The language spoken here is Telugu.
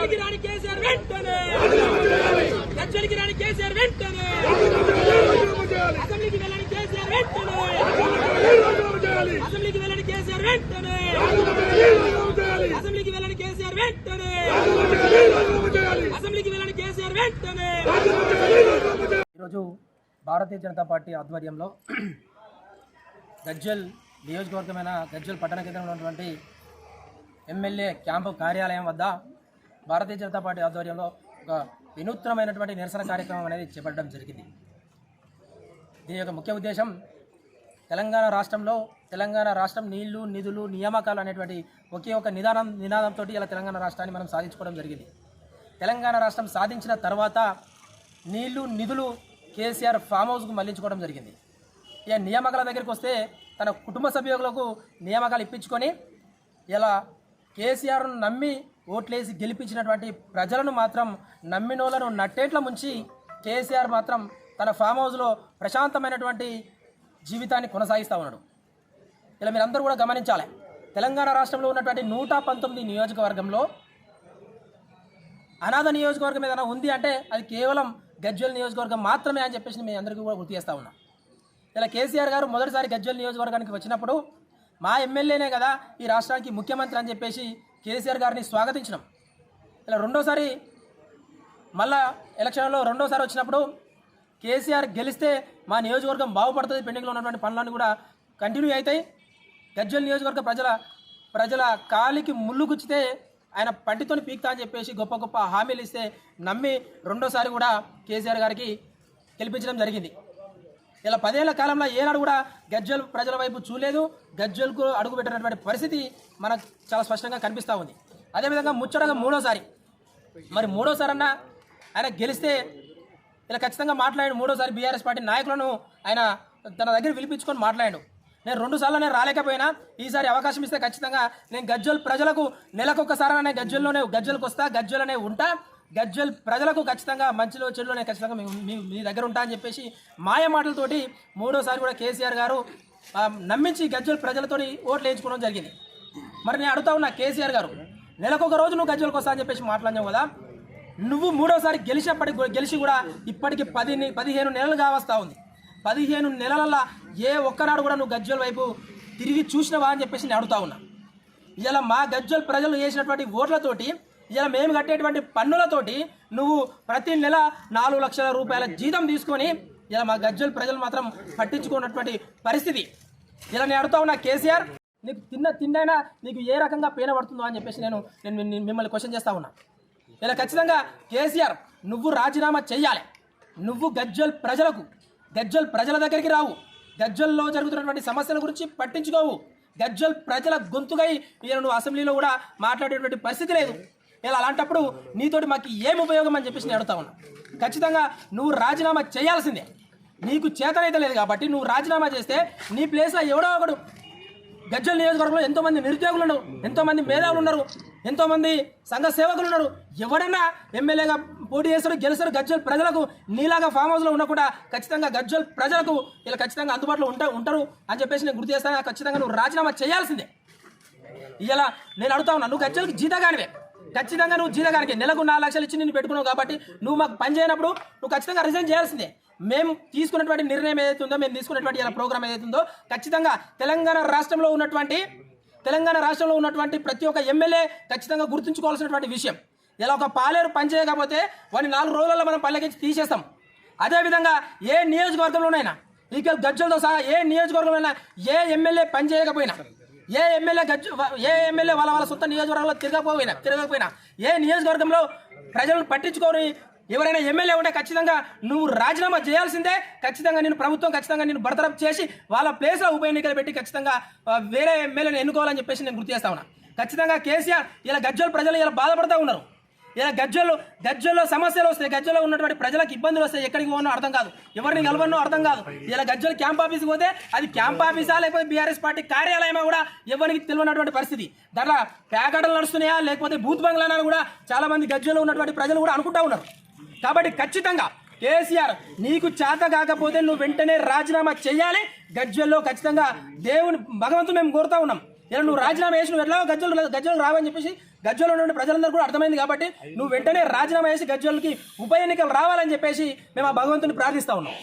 గజ్వలికి రాని కేసీఆర్ వెంటనే. గజ్వలికి రాని కేసీఆర్ వెంటనే. అసెంబ్లీకి వెళ్ళని కేసీఆర్ వెంటనే. అసెంబ్లీకి వెళ్ళని కేసీఆర్ వెంటనే. అసెంబ్లీకి వెళ్ళని కేసీఆర్ వెంటనే. అసెంబ్లీకి వెళ్ళని కేసీఆర్ వెంటనే. ఈరోజు భారతీయ జనతా పార్టీ ఆధ్వర్యంలో గజ్జల్ నియోజకవర్గమైన గజ్జల్ పట్టణ కేంద్రంలో ఉన్నటువంటి ఎమ్మెల్యే క్యాంపు కార్యాలయం వద్ద భారతీయ జనతా పార్టీ ఆధ్వర్యంలో ఒక వినూత్నమైనటువంటి నిరసన కార్యక్రమం అనేది చేపట్టడం జరిగింది. దీని యొక్క ముఖ్య ఉద్దేశం తెలంగాణ రాష్ట్రంలో తెలంగాణ రాష్ట్రం నీళ్ళు నిధులు నియామకాలు అనేటువంటి ఒకే ఒక నిదానం నినాదంతో ఇలా తెలంగాణ రాష్ట్రాన్ని మనం సాధించుకోవడం జరిగింది. తెలంగాణ రాష్ట్రం సాధించిన తర్వాత నీళ్ళు నిధులు కేసీఆర్ ఫామ్ హౌస్కు మళ్ళించుకోవడం జరిగింది. ఇక నియామకాల దగ్గరికి వస్తే తన కుటుంబ సభ్యులకు నియామకాలు ఇప్పించుకొని ఇలా కేసీఆర్ను నమ్మి ఓట్లేసి గెలిపించినటువంటి ప్రజలను మాత్రం నమ్మినోళ్ళను నట్టేట్ల ముంచి కేసీఆర్ మాత్రం తన ఫామ్ హౌస్లో ప్రశాంతమైనటువంటి జీవితాన్ని కొనసాగిస్తూ ఉన్నాడు. ఇలా మీరందరూ కూడా గమనించాలి. తెలంగాణ రాష్ట్రంలో ఉన్నటువంటి నూట పంతొమ్మిది నియోజకవర్గంలో అనాథ నియోజకవర్గం ఏదైనా ఉంది అంటే అది కేవలం గజ్వల్ నియోజకవర్గం మాత్రమే అని చెప్పేసి మీ అందరికీ కూడా గుర్తు చేస్తా ఉన్నా. ఇలా కేసీఆర్ గారు మొదటిసారి గజ్వల్ నియోజకవర్గానికి వచ్చినప్పుడు మా ఎమ్మెల్యేనే కదా ఈ రాష్ట్రానికి ముఖ్యమంత్రి అని చెప్పేసి కేసీఆర్ గారిని స్వాగతించినాం. ఇలా రెండోసారి మళ్ళా ఎలక్షన్లో రెండోసారి వచ్చినప్పుడు కేసీఆర్ గెలిస్తే మా నియోజకవర్గం బాగుపడుతుంది పెండింగ్లో ఉన్నటువంటి పనులన్నీ కూడా కంటిన్యూ అవుతాయి. గజ్వల్ నియోజకవర్గ ప్రజల ప్రజల కాలికి ముళ్ళు గుచ్చితే ఆయన పంటితోని పీక్తా అని చెప్పేసి గొప్ప గొప్ప హామీలు ఇస్తే నమ్మి రెండోసారి కూడా కేసీఆర్ గారికి గెలిపించడం జరిగింది. ఇలా పదేళ్ళ కాలంలో ఏనాడు కూడా గజ్జల్ ప్రజల వైపు చూడలేదు. గజ్జల్కు అడుగు పెట్టినటువంటి పరిస్థితి మనకు చాలా స్పష్టంగా కనిపిస్తూ ఉంది. అదేవిధంగా ముచ్చటగా మూడోసారి. మరి మూడోసారి అన్న ఆయన గెలిస్తే ఇలా ఖచ్చితంగా మాట్లాడి మూడోసారి బీఆర్ఎస్ పార్టీ నాయకులను ఆయన తన దగ్గర పిలిపించుకొని మాట్లాడాడు నేను రెండు సార్లు నేను రాలేకపోయినా ఈసారి అవకాశం ఇస్తే ఖచ్చితంగా నేను గజ్జల్ ప్రజలకు నెలకొకసారి నేను గజ్జల్లోనే గజ్జలకు వస్తా గజ్జల్లోనే ఉంటా. గజ్జల్ ప్రజలకు ఖచ్చితంగా మంచిలో చెడులోనే ఖచ్చితంగా మీ- మీ దగ్గర ఉంటా అని చెప్పేసి మాయ మాటలతోటి మూడోసారి కూడా కేసీఆర్ గారు నమ్మించి గజ్జల్ ప్రజలతోటి ఓట్లు వేయించుకోవడం జరిగింది. మరి నేను అడుగుతా ఉన్నా కేసీఆర్ గారు నెలకొక రోజు నువ్వు గజ్జలకు వస్తా అని చెప్పేసి మాట్లాడినావు కదా నువ్వు మూడోసారి గెలిచినప్పటికి కూడా- గెలిచి కూడా ఇప్పటికి పది పదిహేను నెలలు కావస్తా ఉంది. పదిహేను నెలలలో ఏ ఒక్కనాడు కూడా నువ్వు గజ్వల్ వైపు తిరిగి చూసినవా అని చెప్పేసి నేను అడుగుతా ఉన్నా. ఇలా మా గజ్వల్ ప్రజలు చేసినటువంటి ఓట్లతోటి ఇలా మేము కట్టేటువంటి పన్నులతోటి నువ్వు ప్రతి నెల నాలుగు లక్షల రూపాయల జీతం తీసుకొని ఇలా మా గజ్జల ప్రజలు మాత్రం పట్టించుకున్నటువంటి పరిస్థితి. ఇలా నేను అడుగుతా ఉన్నా కేసీఆర్ నీకు తిన్న తిన్నైనా నీకు ఏ రకంగా పేన పడుతుందో అని చెప్పేసి నేను నేను మిమ్మల్ని క్వశ్చన్ చేస్తా ఉన్నా. ఇలా ఖచ్చితంగా కేసీఆర్ నువ్వు రాజీనామా చెయ్యాలి. నువ్వు గజ్జల్ ప్రజలకు గజ్జల్ ప్రజల దగ్గరికి రావు. గజ్జల్లో జరుగుతున్నటువంటి సమస్యల గురించి పట్టించుకోవు. గజ్జల్ ప్రజల గొంతుగై ఈయన నువ్వు అసెంబ్లీలో కూడా మాట్లాడేటువంటి పరిస్థితి లేదు. ఇలా అలాంటప్పుడు నీతోటి మాకు ఏం ఉపయోగం అని చెప్పేసి నేను అడుగుతా ఉన్నా. ఖచ్చితంగా నువ్వు రాజీనామా చేయాల్సిందే. నీకు చేతనైతే లేదు కాబట్టి నువ్వు రాజీనామా చేస్తే నీ ప్లేస్లో ఎవడో ఒకడు గజ్జల నియోజకవర్గంలో ఎంతో మంది నిరుద్యోగులు ఉన్నారు ఎంతోమంది మేధావులు ఉన్నారు ఎంతోమంది సంఘ సేవకులు ఉన్నారు. ఎవడన్నా ఎమ్మెల్యేగా పోటీ చేస్తారు గెలుస్తారు గజ్జల్ ప్రజలకు నీలాగా ఫామ్ హౌస్లో ఉండకుండా ఖచ్చితంగా గజ్జల్ ప్రజలకు ఇలా ఖచ్చితంగా అందుబాటులో ఉంటా ఉంటారు అని చెప్పేసి నేను గుర్తు చేస్తాను ఖచ్చితంగా నువ్వు రాజీనామా చేయాల్సిందే. ఇలా నేను అడుగుతా ఉన్నాను నువ్వు గజ్జలకి జీతగానివే. ఖచ్చితంగా నువ్వు జీతగానికి నెలకు నాలుగు లక్షలు ఇచ్చి నేను పెట్టుకున్నావు కాబట్టి నువ్వు మాకు పని చేయనప్పుడు నువ్వు ఖచ్చితంగా రిజైన్ చేయాల్సిందే. మేము తీసుకున్నటువంటి నిర్ణయం ఏదైతే ఉందో మేము తీసుకున్నటువంటి ఇలా ప్రోగ్రామ్ ఏదైతే ఉందో ఖచ్చితంగా తెలంగాణ రాష్ట్రంలో ఉన్నటువంటి తెలంగాణ రాష్ట్రంలో ఉన్నటువంటి ప్రతి ఒక్క ఎమ్మెల్యే ఖచ్చితంగా గుర్తుంచుకోవాల్సినటువంటి విషయం. ఇలా ఒక పాలేరు పని చేయకపోతే వాడిని నాలుగు రోజులలో మనం పల్లెకించి తీసేస్తాం. అదేవిధంగా ఏ నియోజకవర్గంలోనైనా ఇక గజ్జలతో సహా ఏ నియోజకవర్గంలో ఏ ఎమ్మెల్యే పని చేయకపోయినా ఏ ఎమ్మెల్యే గజ్జ ఏ ఎమ్మెల్యే వాళ్ళ వాళ్ళ సొంత నియోజకవర్గంలో తిరగకపోయినా తిరగకపోయినా ఏ నియోజకవర్గంలో ప్రజలను పట్టించుకొని ఎవరైనా ఎమ్మెల్యే ఉంటే ఖచ్చితంగా నువ్వు రాజీనామా చేయాల్సిందే. ఖచ్చితంగా నేను ప్రభుత్వం ఖచ్చితంగా నేను బర్తరఫ్ చేసి వాళ్ళ ప్లేస్లో ఉప ఎన్నికలు పెట్టి ఖచ్చితంగా వేరే ఎమ్మెల్యేని ఎన్నుకోవాలని చెప్పేసి నేను గుర్తు చేస్తా ఉన్నా. ఖచ్చితంగా కేసీఆర్ ఇలా గజ్జోలు ప్రజలు ఇలా బాధపడతా ఉన్నారు. ఇలా గజ్జల్లో గజ్జల్లో సమస్యలు వస్తాయి గజ్జల్లో ఉన్నటువంటి ప్రజలకు ఇబ్బందులు వస్తాయి ఎక్కడికి పోనో అర్థం కాదు. ఎవరిని కలవనో అర్థం కాదు. ఇలా గజ్జలు క్యాంప్ ఆఫీస్కి పోతే అది క్యాంప్ ఆఫీసా లేకపోతే బీఆర్ఎస్ పార్టీ కార్యాలయమా కూడా ఎవరికి తెలియనటువంటి పరిస్థితి. దాంట్లో ప్యాకెట్లు నడుస్తున్నాయా లేకపోతే బూత్ బంగ్లానా కూడా చాలా మంది గజ్జల్లో ఉన్నటువంటి ప్రజలు కూడా అనుకుంటా ఉన్నారు. కాబట్టి ఖచ్చితంగా కేసీఆర్ నీకు చేత కాకపోతే నువ్వు వెంటనే రాజీనామా చేయాలి. గజ్జల్లో ఖచ్చితంగా దేవుని భగవంతుడు మేము కోరుతా ఉన్నాం. ఇలా నువ్వు రాజీనామా చేసి నువ్వు ఎట్లా గజ్జలు గజ్జలు రావని చెప్పేసి గజ్జల్లో ఉన్న ప్రజలందరూ కూడా అర్థమైంది కాబట్టి నువ్వు వెంటనే రాజీనామా చేసి గజ్జలకి ఉప ఎన్నికలు రావాలని చెప్పేసి మేము ఆ భగవంతుని ప్రార్థిస్తా ఉన్నాం.